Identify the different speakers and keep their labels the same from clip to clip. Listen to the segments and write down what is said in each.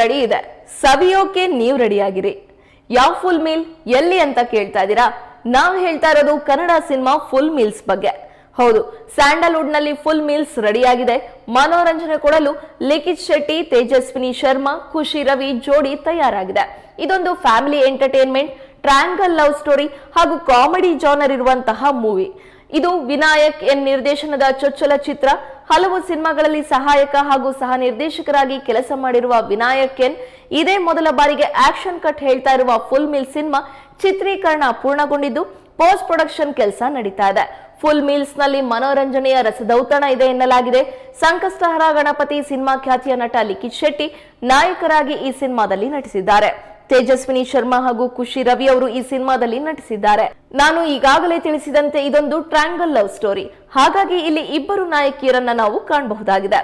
Speaker 1: Ready ಇದೆ. ಸವಿಯೋಕೆ ನೀವು ರೆಡಿಯಾಗಿರಿ. ಯಾವ ಫುಲ್ ಮೀಲ್ ಎಲ್ಲಿ ಅಂತ ಕೇಳ್ತಾ ಇದ್ದೀರಾ? ನಾವು ಹೇಳ್ತಾ ಇರೋದು ಕನ್ನಡ ಸಿನಿಮಾ ಫುಲ್ ಮೀಲ್ಸ್ ಬಗ್ಗೆ. ಹೌದು ಸ್ಯಾಂಡಲ್ವುಡ್ನಲ್ಲಿ ಫುಲ್ ಮೀಲ್ಸ್ ರೆಡಿಯಾಗಿದೆ. ಮನೋರಂಜನೆ ಕೊಡಲು ಲಿಖಿತ್ ಶೆಟ್ಟಿ, ತೇಜಸ್ವಿನಿ ಶರ್ಮಾ, ಖುಷಿ ರವಿ, ಜೋಡಿ ತಯಾರಾಗಿದೆ. ಇದೊಂದು family entertainment, triangle love story ಹಾಗೂ ಕಾಮಿಡಿ ಜಾನರ್ ಇರುವಂತಹ ಮೂವಿ. ಇದು ವಿನಾಯಕ್ ಎನ್ ನಿರ್ದೇಶನದ ಚೊಚ್ಚಲ ಚಿತ್ರ ಹಲವು ಸಿನಿಮಾಗಳಲ್ಲಿ ಸಹಾಯಕ ಹಾಗೂ ಸಹ ನಿರ್ದೇಶಕರಾಗಿ ಕೆಲಸ ಮಾಡಿರುವ ವಿನಾಯಕ್ ಎನ್, ಇದೇ ಮೊದಲ ಬಾರಿಗೆ ಆಕ್ಷನ್ ಕಟ್ ಹೇಳ್ತಾ ಇರುವ ಫುಲ್ ಮಿಲ್ ಸಿನಿಮಾ ಚಿತ್ರೀಕರಣ ಪೂರ್ಣಗೊಂಡಿದ್ದು, ಪೋಸ್ಟ್ ಪ್ರೊಡಕ್ಷನ್ ಕೆಲಸ ನಡೀತಾ ಇದೆ. ಫುಲ್ ಮೀಲ್ಸ್ನಲ್ಲಿ ಮನೋರಂಜನೆಯ ರಸದೌತಣ ಇದೆ ಎನ್ನಲಾಗಿದೆ. ಸಂಕಷ್ಟಹರ ಗಣಪತಿ ಸಿನಿಮಾ ಖ್ಯಾತಿಯ ನಟ ಲಿಖಿತ್ ಶೆಟ್ಟಿ ನಾಯಕರಾಗಿ ಈ ಸಿನಿಮಾದಲ್ಲಿ ನಟಿಸಿದ್ದಾರೆ. ತೇಜಸ್ವಿನಿ ಶರ್ಮಾ ಹಾಗೂ ಖುಷಿ ರವಿ ಅವರು ಈ ಸಿನಿಮಾದಲ್ಲಿ ನಟಿಸಿದ್ದಾರೆ. ನಾನು ಈಗಾಗಲೇ ತಿಳಿಸಿದಂತೆ ಇದೊಂದು ಟ್ರ್ಯಾಂಗಲ್ ಲವ್ ಸ್ಟೋರಿ. ಹಾಗಾಗಿ ಇಲ್ಲಿ ಇಬ್ಬರು ನಾಯಕಿಯರನ್ನ ನಾವು ಕಾಣಬಹುದಾಗಿದೆ.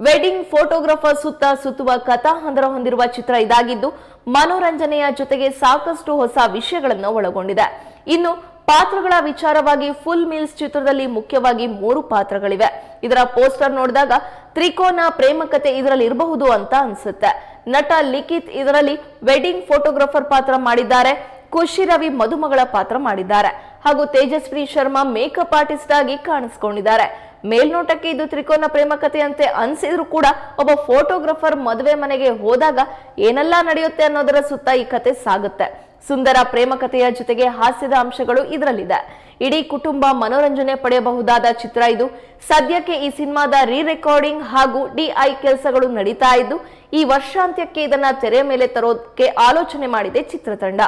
Speaker 1: ವೆಡ್ಡಿಂಗ್ ಫೋಟೋಗ್ರಾಫರ್ ಸುತ್ತ ಸುತ್ತುವ ಕಥಾ ಹಂದರ ಹೊಂದಿರುವ ಚಿತ್ರ ಇದಾಗಿದ್ದು, ಮನೋರಂಜನೆಯ ಜೊತೆಗೆ ಸಾಕಷ್ಟು ಹೊಸ ವಿಷಯಗಳನ್ನು ಒಳಗೊಂಡಿದೆ. ಇನ್ನು ಪಾತ್ರಗಳ ವಿಚಾರವಾಗಿ ಫುಲ್ ಮೀಲ್ಸ್ ಚಿತ್ರದಲ್ಲಿ ಮುಖ್ಯವಾಗಿ ಮೂರು ಪಾತ್ರಗಳಿವೆ. ಇದರ ಪೋಸ್ಟರ್ ನೋಡಿದಾಗ ತ್ರಿಕೋನ ಪ್ರೇಮ ಕತೆ ಇದರಲ್ಲಿ ಇರಬಹುದು ಅಂತ ಅನ್ಸುತ್ತೆ. ನಟ ಲಿಖಿತ್ ಇದರಲ್ಲಿ ವೆಡ್ಡಿಂಗ್ ಫೋಟೋಗ್ರಾಫರ್ ಪಾತ್ರ ಮಾಡಿದ್ದಾರೆ. ಖುಷಿ ರವಿ ಮದುಮಗಳ ಪಾತ್ರ ಮಾಡಿದ್ದಾರೆ. ಹಾಗೂ ತೇಜಸ್ವಿ ಶರ್ಮಾ ಮೇಕಪ್ ಆರ್ಟಿಸ್ಟ್ ಆಗಿ ಕಾಣಿಸ್ಕೊಂಡಿದ್ದಾರೆ. ಮೇಲ್ನೋಟಕ್ಕೆ ಇದು ತ್ರಿಕೋನ ಪ್ರೇಮ ಕಥೆಯಂತೆ ಅನ್ಸಿದ್ರೂ ಕೂಡ ಒಬ್ಬ ಫೋಟೋಗ್ರಾಫರ್ ಮದುವೆ ಮನೆಗೆ ಹೋದಾಗ ಏನೆಲ್ಲ ನಡೆಯುತ್ತೆ ಅನ್ನೋದರ ಸುತ್ತ ಈ ಕತೆ ಸಾಗುತ್ತೆ. ಸುಂದರ ಪ್ರೇಮ ಕಥೆಯ ಜೊತೆಗೆ ಹಾಸ್ಯದ ಅಂಶಗಳು ಇದರಲ್ಲಿದೆ. ಇಡೀ ಕುಟುಂಬ ಮನೋರಂಜನೆ ಪಡೆಯಬಹುದಾದ ಚಿತ್ರ ಇದು. ಸದ್ಯಕ್ಕೆ ಈ ಸಿನಿಮಾದ ರೀ ರೆಕಾರ್ಡಿಂಗ್ ಹಾಗೂ ಡಿಐ ಕೆಲಸಗಳು ನಡೀತಾ ಇದ್ದು, ಈ ವರ್ಷಾಂತ್ಯಕ್ಕೆ ಇದನ್ನ ತೆರೆ ಮೇಲೆ ತರೋದಕ್ಕೆ ಆಲೋಚನೆ ಮಾಡಿದೆ ಚಿತ್ರತಂಡ.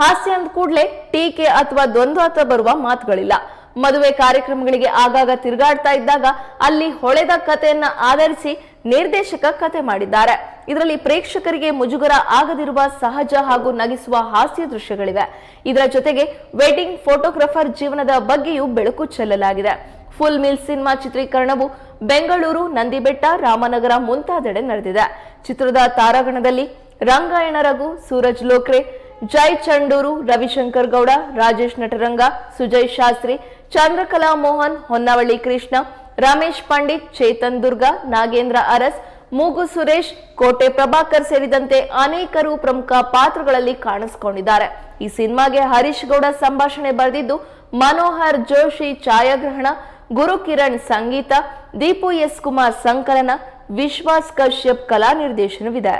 Speaker 1: ಹಾಸ್ಯ ಅಂದ ಕೂಡಲೇ ಟೀಕೆ ಅಥವಾ ದ್ವಂದ್ವ ಬರುವ ಮಾತುಗಳಿಲ್ಲ. ಮದುವೆ ಕಾರ್ಯಕ್ರಮಗಳಿಗೆ ಆಗಾಗ ತಿರುಗಾಡ್ತಾ ಇದ್ದಾಗ ಅಲ್ಲಿ ಹೊಳೆದ ಕಥೆಯನ್ನ ಆಧರಿಸಿ ನಿರ್ದೇಶಕ ಕತೆ ಮಾಡಿದ್ದಾರೆ. ಇದರಲ್ಲಿ ಪ್ರೇಕ್ಷಕರಿಗೆ ಮುಜುಗರ ಆಗದಿರುವ ಸಹಜ ಹಾಗೂ ನಗಿಸುವ ಹಾಸ್ಯ ದೃಶ್ಯಗಳಿವೆ. ಇದರ ಜೊತೆಗೆ ವೆಡ್ಡಿಂಗ್ ಫೋಟೋಗ್ರಾಫರ್ ಜೀವನದ ಬಗ್ಗೆಯೂ ಬೆಳಕು ಚೆಲ್ಲಲಾಗಿದೆ. ಫುಲ್ ಮಿಲ್ ಸಿನಿಮಾ ಚಿತ್ರೀಕರಣವು ಬೆಂಗಳೂರು, ನಂದಿಬೆಟ್ಟ, ರಾಮನಗರ ಮುಂತಾದೆಡೆ ನಡೆದಿದೆ. ಚಿತ್ರದ ತಾರಾಗಣದಲ್ಲಿ ರಂಗಾಯಣ ರಘು, ಸೂರಜ್ ಲೋಕ್ರೆ, ಜೈ ಚಂಡೂರು, ರವಿಶಂಕರ್ ಗೌಡ, ರಾಜೇಶ್ ನಟರಂಗ, ಸುಜಯ್ ಶಾಸ್ತ್ರಿ ಚಂದ್ರಕಲಾ ಮೋಹನ್, ಹೊನ್ನವಳ್ಳಿ ಕೃಷ್ಣ, ರಮೇಶ್ ಪಂಡಿತ್, ಚೇತನ್ ದುರ್ಗಾ, ನಾಗೇಂದ್ರ ಅರಸ್, ಮೂಗು ಸುರೇಶ್, ಕೋಟೆ ಪ್ರಭಾಕರ್ ಸೇರಿದಂತೆ ಅನೇಕರು ಪ್ರಮುಖ ಪಾತ್ರಗಳಲ್ಲಿ ಕಾಣಿಸಿಕೊಂಡಿದ್ದಾರೆ. ಈ ಸಿನಿಮಾಗೆ ಹರೀಶ್ ಗೌಡ ಸಂಭಾಷಣೆ ಬರೆದಿದ್ದು, ಮನೋಹರ್ ಜೋಶಿ ಛಾಯಾಗ್ರಹಣ ಗುರು ಕಿರಣ್ ಸಂಗೀತ, ದೀಪು ಎಸ್ ಕುಮಾರ್ ಸಂಕಲನ, ವಿಶ್ವಾಸ್ ಕಶ್ಯಪ್ ಕಲಾ ನಿರ್ದೇಶನವಿದೆ